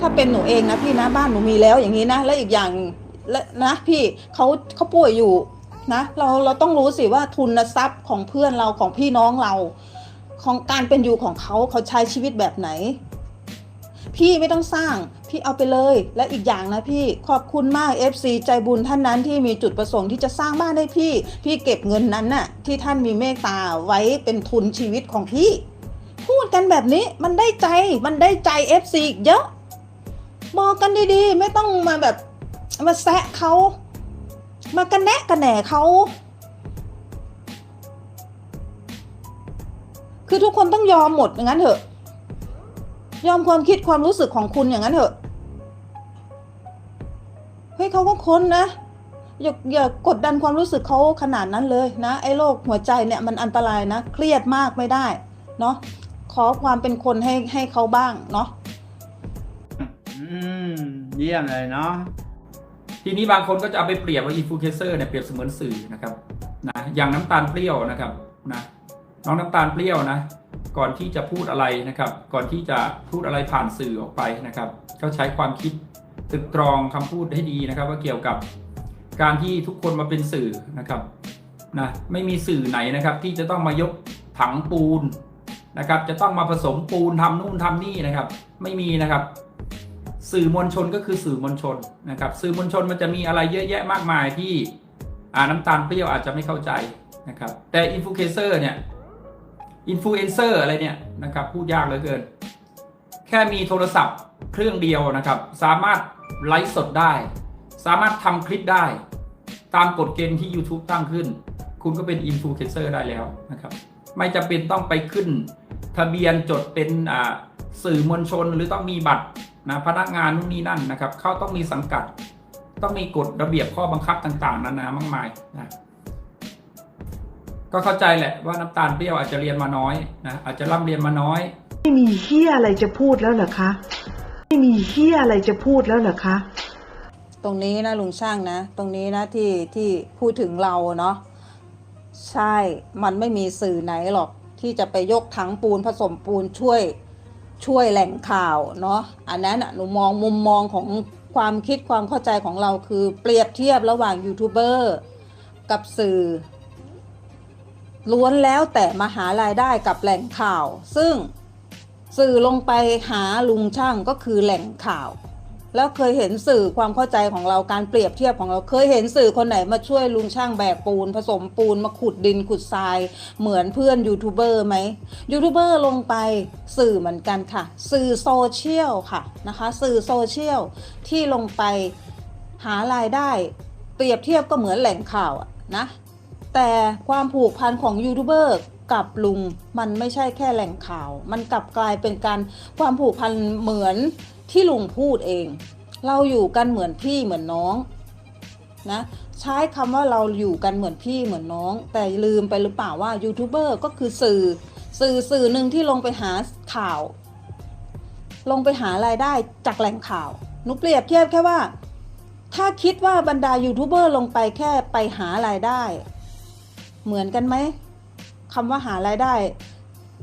ถ้าเป็นหนูเองนะพี่นะบ้านหนูมีแล้วอย่างนี้นะ และอีกอย่างและนะพี่เขาเขาป่วยอยู่นะเราเราต้องรู้สิว่าทุนทรัพย์ของเพื่อนเราของพี่น้องเรา ของการเป็นอยู่ของเขาเขาใช้ชีวิตแบบไหน พี่ไม่ต้องสร้างพี่เอาไปเลย และอีกอย่างนะพี่ขอบคุณมาก FC ใจบุญท่านนั้นที่มีจุดประสงค์ที่จะสร้างบ้านให้พี่ พี่เก็บเงินนั้นน่ะที่ท่านมีเมตตาไว้เป็นทุนชีวิตของพี่ พูดกันแบบนี้มันได้ใจมันได้ใจ FC อีเยอะ บอกกันดีๆ ไม่ต้องมาแบบมาแซะเขามากันแนะกันแหน่เขาคือทุกคนต้องยอมหมดอย่างนั้นเถอะ ยอมความคิดความรู้สึกของคุณอย่างนั้นเถอะเฮ้ยเขาก็ค้นนะอย่าอย่ากดดันความรู้สึกเขาขนาดนั้นเลยนะไอ้โรคหัวใจเนี่ยมันอันตรายนะ เครียดมากไม่ได้เนาะขอความเป็นคนให้ให้เขาบ้างเนาะ เยี่ยมเลยเนาะทีนี้บางคนก็จะเอาไปเปรียบว่าอินฟลูเอนเซอร์เนี่ยเปรียบเสมือนสื่อนะครับนะอย่างน้ำตาลเปรี้ยวนะครับนะน้องน้ำตาลเปรี้ยวนะ ก่อนที่จะพูดอะไรนะครับ ก่อนที่จะพูดอะไรผ่านสื่อออกไปนะครับ ก็ใช้ความคิดตึกตรองคำพูดให้ดีนะครับ ว่าเกี่ยวกับการที่ทุกคนมาเป็นสื่อนะครับนะไม่มีสื่อไหนนะครับ ที่จะต้องมายกถังปูนนะครับ จะต้องมาผสมปูนทำนู่นทำนี่นะครับ ไม่มีนะครับ สื่อมวลชนก็คือสื่อมวลชนนะครับสื่อมวลชนมันจะมีอะไรเยอะแยะมากมายที่อ่าน้ำตาลเปรี้ยวอาจจะไม่เข้าใจนะครับแต่อินฟลูเอนเซอร์เนี่ยอินฟลูเอนเซอร์อะไรเนี่ยนะครับพูดยากเหลือเกิน แค่มีโทรศัพท์เครื่องเดียวนะครับ สามารถไลฟ์สดได้ สามารถทำคลิปได้ ตามกฎเกณฑ์ที่ YouTube ตั้งขึ้น คุณก็เป็นอินฟลูเอนเซอร์ได้แล้วนะครับไม่จำเป็นต้องไปขึ้น ทะเบียนจดเป็นอ่าสื่อมวลชนหรือต้องมีบัตร นะพนักงานนู่นนี่นั่นนะครับเขาต้องมีสังกัด ต้องมีกฎระเบียบข้อบังคับต่าง ๆ นานามากมายนะก็เข้าใจแหละว่าน้ำตาลเปรี้ยวอาจจะเรียนมาน้อยนะอาจจะร่ำเรียนมาน้อย ไม่มีเฮียอะไรจะพูดแล้วเหรอคะไม่มีเฮียอะไรจะพูดแล้วเหรอคะตรงนี้นะลุงช่างนะ ตรงนี้นะที่ที่พูดถึงเราเนาะใช่มันไม่มีสื่อไหนหรอกที่จะไปยกถังปูนผสมปูนช่วย ช่วยแหล่งข่าวเนาะอันนั้นอะหนูมองมุมมองของความคิดความเข้าใจของเราคือเปรียบเทียบระหว่างยูทูบเบอร์กับสื่อล้วนแล้วแต่มาหารายได้กับแหล่งข่าว ซึ่งสื่อลงไปหาลุงช่างก็คือแหล่งข่าว แล้วเคยเห็นสื่อความเข้าใจของเราการเปรียบเทียบของเราเคยเห็นสื่อคนไหนมาช่วยลุงช่างแบกปูน ผสมปูนมาขุดดินขุดทราย เหมือนเพื่อนยูทูบเบอร์ไหมยูทูบเบอร์ลงไปสื่อเหมือนกันค่ะ สื่อโซเชียลค่ะนะคะ สื่อโซเชียลที่ลงไปหารายได้ เปรียบเทียบก็เหมือนแหล่งข่าวนะแต่ความผูกพันของยูทูบเบอร์ กับลุงมันไม่ใช่แค่แหล่งข่าว มันกลับกลายเป็นการความผูกพันเหมือนที่ลุงพูดเอง เราอยู่กันเหมือนพี่เหมือนน้องนะใช้คำว่าเราอยู่กันเหมือนพี่เหมือนน้อง แต่ลืมไปหรือเปล่าว่ายูทูบเบอร์ก็คือสื่อสื่อสื่อหนึ่งที่ลงไปหาข่าว ลงไปหารายได้จากแหล่งข่าวหนูเปรียบเทียบแค่ว่า ถ้าคิดว่าบรรดายูทูบเบอร์ลงไปแค่ไปหารายได้ เหมือนกันไหม คำว่าหารายได้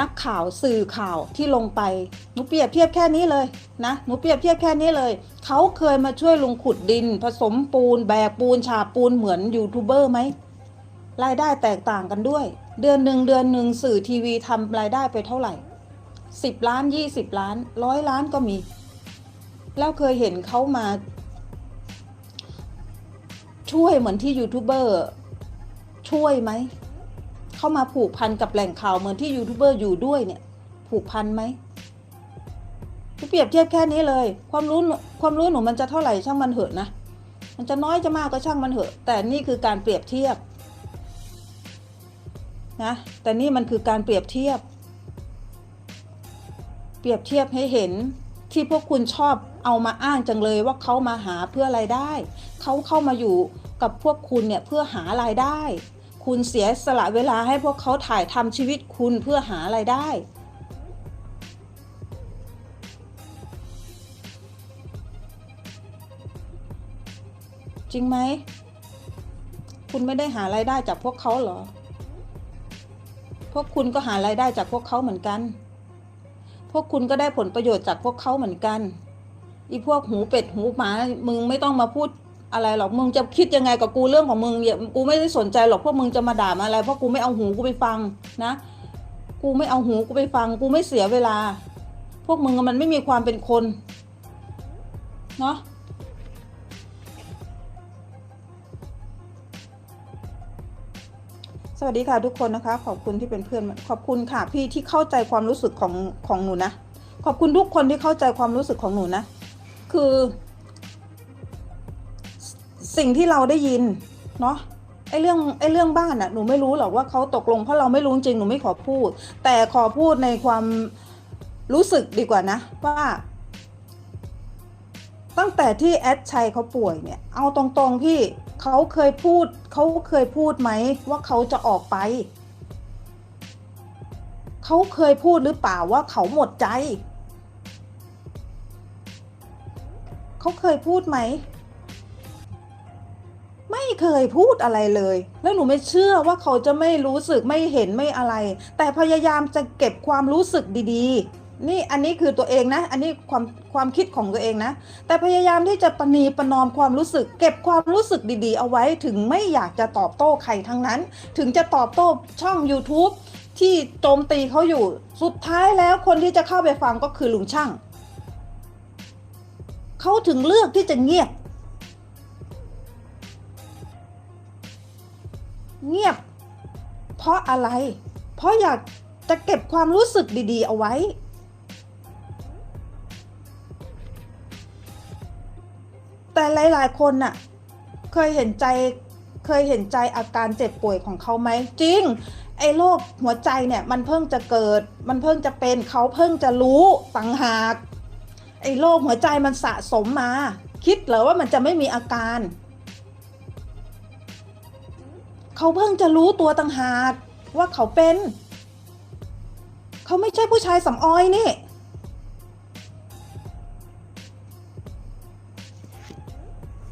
นักข่าวสื่อข่าวที่ลงไปหนูเปรียบเทียบแค่นี้เลยนะหนูเปรียบเทียบแค่นี้เลย เขาเคยมาช่วยลุงขุดดิน ผสมปูน แบกปูน ฉาบปูนเหมือนยูทูบเบอร์ไหมรายได้แตกต่างกันด้วย เดือนหนึ่งเดือนหนึ่งสื่อทีวีทำรายได้ไปเท่าไหร่สิบล้านยี่สิบล้านร้อยล้านก็มี แล้วเคยเห็นเขามา ช่วยเหมือนที่ยูทูบเบอร์ช่วยไหม เข้ามาผูกพันกับแหล่งข่าวเหมือนที่ยูทูบเบอร์อยู่ด้วยเนี่ย ผูกพันไหมเปรียบเทียบแค่นี้เลย ความรู้ความรู้หนูมันจะเท่าไหร่ช่างมันเหอะนะมันจะน้อยจะมากก็ช่างมันเหอะ แต่นี่คือการเปรียบเทียบนะแต่นี่มันคือการเปรียบเทียบ เปรียบเทียบให้เห็นที่พวกคุณชอบเอามาอ้างจังเลยว่าเขามาหาเพื่ออะไรได้ เขาเข้ามาอยู่กับพวกคุณเนี่ยเพื่อหารายได้ คุณเสียสละเวลาให้พวกเขาถ่ายทำชีวิตคุณเพื่อหารายได้ จริงไหม คุณไม่ได้หารายได้จากพวกเขาเหรอ พวกคุณก็หารายได้จากพวกเขาเหมือนกัน พวกคุณก็ได้ผลประโยชน์จากพวกเขาเหมือนกันอีพวกหูเป็ดหูหมา มึงไม่ต้องมาพูด อะไรหรอกมึงจะคิดยังไงกับกูเรื่องของมึงอย่ากูไม่ได้สนใจหรอกพวกมึงจะมาด่ามาอะไรเพราะกูไม่เอาหูกูไปฟังนะ กูไม่เอาหูกูไปฟัง กูไม่เสียเวลา พวกมึงมันไม่มีความเป็นคนเนาะสวัสดีค่ะทุกคนนะคะ ขอบคุณที่เป็นเพื่อนขอบคุณค่ะพี่ที่เข้าใจความรู้สึกของของหนูนะ ขอบคุณทุกคนที่เข้าใจความรู้สึกของหนูนะ คือ สิ่งที่เราได้ยินเนาะไอ้เรื่องไอ้เรื่องบ้านอะหนูไม่รู้หรอกว่าเขาตกลงเพราะเราไม่รู้จริงหนูไม่ขอพูด แต่ขอพูดในความรู้สึกดีกว่านะ ว่า ตั้งแต่ที่แอดชัยเขาป่วยเนี่ย เอาตรงๆพี่เขาเคยพูดเขาเคยพูดไหมว่าเขาจะออกไปเขาเคยพูดหรือเปล่าว่าเขาหมดใจเขาเคยพูดไหม เคยพูดอะไรเลย แล้วหนูไม่เชื่อว่าเขาจะไม่รู้สึกไม่เห็นไม่อะไร แต่พยายามจะเก็บความรู้สึกดีๆ นี่อันนี้คือตัวเองนะ อันนี้ความความคิดของตัวเองนะ แต่พยายามที่จะประนีประนอมความรู้สึก เก็บความรู้สึกดีๆ เอาไว้ถึงไม่อยากจะตอบโต้ใครทั้งนั้น ถึงจะตอบโต้ช่อง YouTube ที่โจมตีเขาอยู่ สุดท้ายแล้วคนที่จะเข้าไปฟังก็คือลุงช่าง เขาถึงเลือกที่จะเงียบ เงียบ เพราะอะไร เพราะอยากจะเก็บความรู้สึกดีๆ เอาไว้ แต่หลายๆ คนน่ะ เคยเห็นใจ เคยเห็นใจอาการเจ็บป่วยของเขาไหม จริง ไอ้โรคหัวใจเนี่ยมันเพิ่งจะเกิด มันเพิ่งจะเป็น เขาเพิ่งจะรู้ต่างหาก ไอ้โรคหัวใจมันสะสมมา คิดเหรอว่ามันจะไม่มีอาการ เขาเพิ่งจะรู้ตัวต่างหากว่าเขาเป็น เขาไม่ใช่ผู้ชายสำออยนี่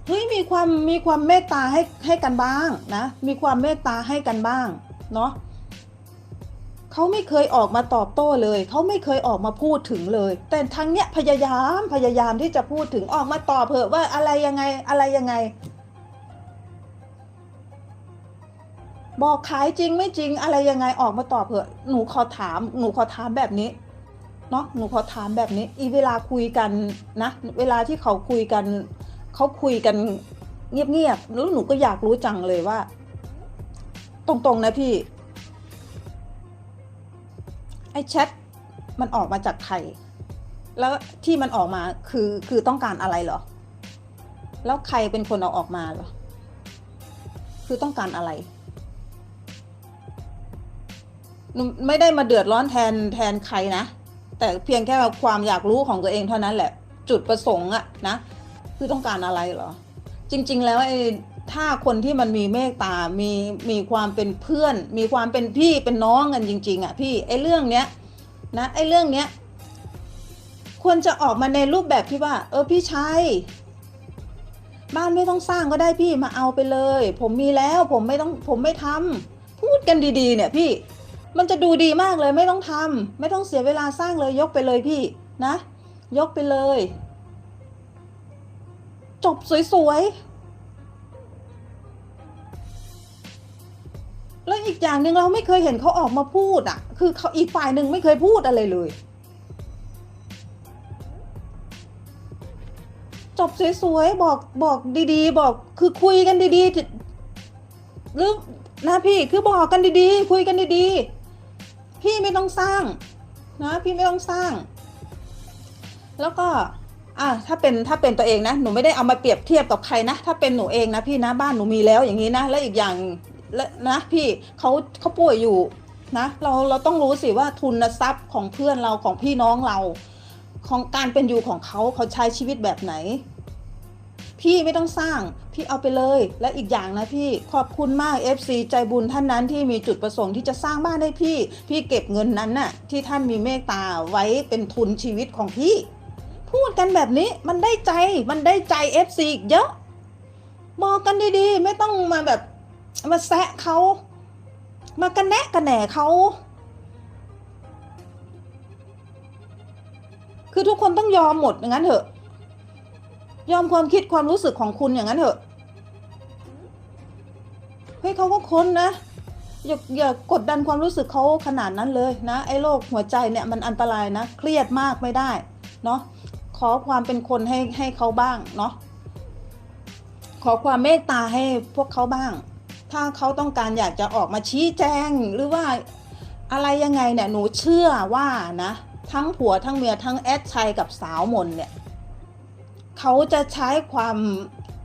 เฮ้ยมีความมีความเมตตาให้ให้กันบ้างนะ มีความเมตตาให้กันบ้าง เนาะเขาไม่เคยออกมาตอบโต้เลย เขาไม่เคยออกมาพูดถึงเลย แต่ทางเนี้ยพยายามพยายามที่จะพูดถึงออกมาตอบเถอะว่าอะไรยังไงอะไรยังไง บอกขายจริงไม่จริงอะไรยังไงออกมาตอบเถอะหนูขอถาม หนูขอถามแบบนี้เนาะหนูขอถามแบบนี้ อีเวลาคุยกันนะ เวลาที่เขาคุยกัน เขาคุยกันเงียบๆแล้วหนูก็อยากรู้จังเลยว่า ตรงๆนะพี่ ไอ้แชทมันออกมาจากใคร แล้วที่มันออกมาคือคือต้องการอะไรเหรอ แล้วใครเป็นคนเอาออกมาเหรอ คือต้องการอะไร ไม่ได้มาเดือดร้อนแทนแทนใครนะ แต่เพียงแค่ความอยากรู้ของตัวเองเท่านั้นแหละ จุดประสงค์อะนะ คือต้องการอะไรเหรอ จริง ๆ แล้วไอ้ถ้าคนที่มันมีเมตตา มีมีความเป็นเพื่อน มีความเป็นพี่เป็นน้องกันจริง ๆอะพี่ไอ้เรื่องเนี้ยนะไอ้เรื่องเนี้ยควรจะออกมาในรูปแบบที่ว่า เออพี่ชายบ้านไม่ต้องสร้างก็ได้พี่มาเอาไปเลย ผมมีแล้วผมไม่ต้องผมไม่ทำพูดกันดีๆ เนี่ยพี่ มันจะดูดีมากเลยไม่ต้องทำไม่ต้องเสียเวลาสร้างเลยยกไปเลยพี่นะ ยกไปเลย จบสวยๆ แล้วอีกอย่างหนึ่งเราไม่เคยเห็นเขาออกมาพูดอะ คือเขาอีกฝ่ายหนึ่งไม่เคยพูดอะไรเลย จบสวยๆ บอกบอกดีๆ บอกคือคุยกันดีๆหรือนะพี่คือบอกกันดีๆ คุยกันดีๆ พี่ไม่ต้องสร้างนะพี่ไม่ต้องสร้าง แล้วก็อะถ้าเป็นถ้าเป็นตัวเองนะหนูไม่ได้เอามาเปรียบเทียบกับใครนะถ้าเป็นหนูเองนะพี่นะบ้านหนูมีแล้วอย่างนี้นะและอีกอย่างและนะพี่เขาเขาป่วยอยู่นะเราเราต้องรู้สิว่าทุนทรัพย์ของเพื่อนเราของพี่น้องเรา ของการเป็นอยู่ของเขาเขาใช้ชีวิตแบบไหน พี่ไม่ต้องสร้าง พี่เอาไปเลย และอีกอย่างนะพี่ขอบคุณมาก FC ใจบุญท่านนั้นที่มีจุดประสงค์ที่จะสร้างบ้านให้พี่ พี่เก็บเงินนั้นน่ะที่ท่านมีเมตตาไว้เป็นทุนชีวิตของพี่ พูดกันแบบนี้มันได้ใจมันได้ใจ FC อีกเยอะบอกกันดีๆ ไม่ต้องมาแบบมาแซะเขามากันแนะกันแหน่เขาคือทุกคนต้องยอมหมดอย่างนั้นเถอะ ยอมความคิดความรู้สึกของคุณอย่างนั้นเถอะ เฮ้ยเขาก็ค้นนะ อย่าอย่ากดดันความรู้สึกเขาขนาดนั้นเลยนะ ไอ้โรคหัวใจเนี่ยมันอันตรายนะ เครียดมากไม่ได้เนาะ ขอความเป็นคนให้ให้เขาบ้างเนาะ ขอความเมตตาให้พวกเขาบ้าง ถ้าเขาต้องการอยากจะออกมาชี้แจงหรือว่าอะไรยังไงเนี่ยหนูเชื่อว่านะ ทั้งผัวทั้งเมียทั้งแอดชัยกับสาวมนเนี่ย เขาจะใช้ความ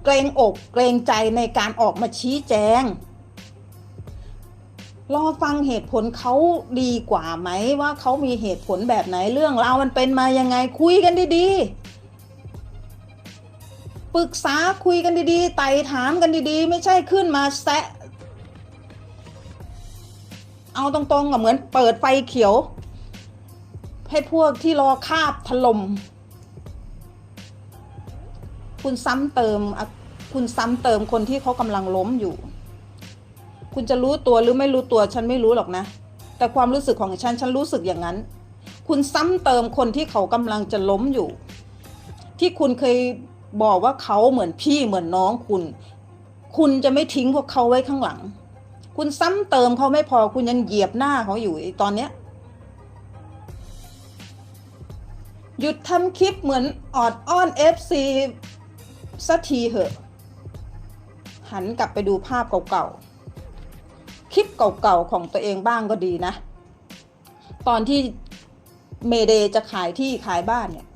เกรงอกเกรงใจในการออกมาชี้แจง รอฟังเหตุผลเขาดีกว่าไหมว่าเขามีเหตุผลแบบไหนเรื่องราวมันเป็นมายังไงคุยกันดีๆปรึกษาคุยกันดีๆไต่ถามกันดีๆ ไม่ใช่ขึ้นมาแซะเอาตรงๆกับเหมือนเปิดไฟเขียว ให้พวกที่รอคาบถล่ม คุณซ้ำเติม คุณซ้ำเติมคนที่เขากำลังล้มอยู่ คุณจะรู้ตัวหรือไม่รู้ตัวฉันไม่รู้หรอกนะ แต่ความรู้สึกของฉันฉันรู้สึกอย่างนั้น คุณซ้ำเติมคนที่เขากำลังจะล้มอยู่ ที่คุณเคยบอกว่าเขาเหมือนพี่เหมือนน้องคุณ คุณจะไม่ทิ้งพวกเขาไว้ข้างหลัง คุณซ้ำเติมเขาไม่พอคุณยังเหยียบหน้าเขาอยู่ตอนเนี้ยหยุดทำคลิปเหมือนออดอ้อนเอฟซี สักทีเหอะ หันกลับไปดูภาพเก่าๆ คลิปเก่าๆ ของตัวเองบ้างก็ดีนะ ตอนที่เมเดจะขายที่ขายบ้านเนี่ย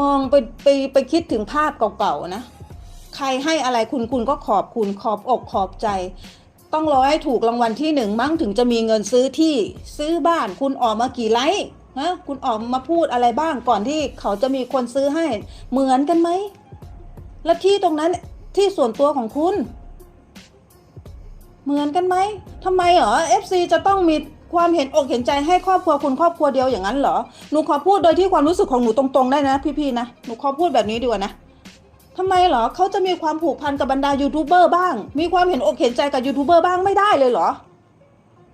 มองไปไปไปคิดถึงภาพเก่าๆนะ ใครให้อะไรคุณคุณก็ขอบคุณขอบอกขอบใจต้องรอให้ถูกรางวัลที่หนึ่งมั้งถึงจะมีเงินซื้อที่ซื้อบ้านคุณออกมากี่ไลค์ ฮะคุณออกมาพูดอะไรบ้างก่อนที่เขาจะมีคนซื้อให้เหมือนกันไหม และที่ตรงนั้นที่ส่วนตัวของคุณ เหมือนกันไหมทำไมเหรอ FC จะต้องมีความเห็นอกเห็นใจให้ครอบครัวคุณครอบครัวเดียวอย่างนั้นเหรอ หนูขอพูดโดยที่ความรู้สึกของหนูตรงๆได้นะพี่ๆนะ หนูขอพูดแบบนี้ดีกว่านะทำไมเหรอเขาจะมีความผูกพันกับบรรดายูทูบเบอร์บ้าง มีความเห็นอกเห็นใจกับยูทูบเบอร์บ้างไม่ได้เลยเหรอ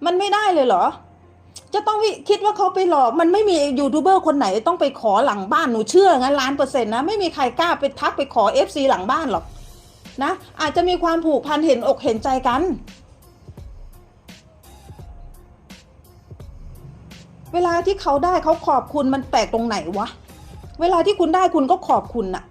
มันไม่ได้เลยเหรอ จะต้องคิดว่าเขาไปหลอก มันไม่มียูทูบเบอร์คนไหนต้องไปขอหลังบ้านหนูเชื่องั้นล้านเปอร์เซ็นต์นะไม่มีใครกล้าไปทักไปขอ FC หลังบ้านหรอกนะ อาจจะมีความผูกพันเห็นอกเห็นใจกัน เวลาที่เขาได้เขาขอบคุณมันแปลกตรงไหนวะ เวลาที่คุณได้คุณก็ขอบคุณน่ะ